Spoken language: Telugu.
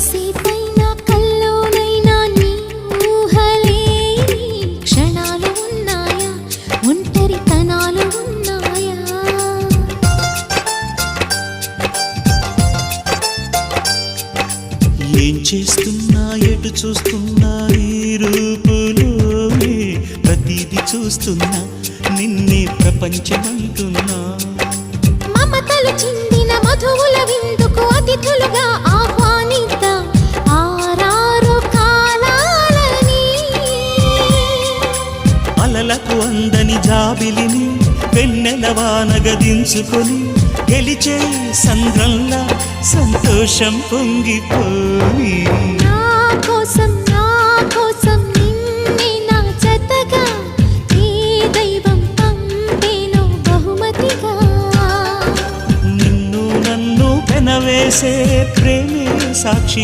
ఏం చేస్తున్నా? ఎటు చూస్తున్నా? ఈ రూపులోనే ప్రతిది చూస్తున్నా. నిన్నే ప్రపంచమంటున్నా. అలలకు అందని జాబిలిని వెన్నెల వానగదించుకొని గెలిచే సంద్రంలా సంతోషం పొంగిపోయి పెనవేసే ప్రేమే సాక్షి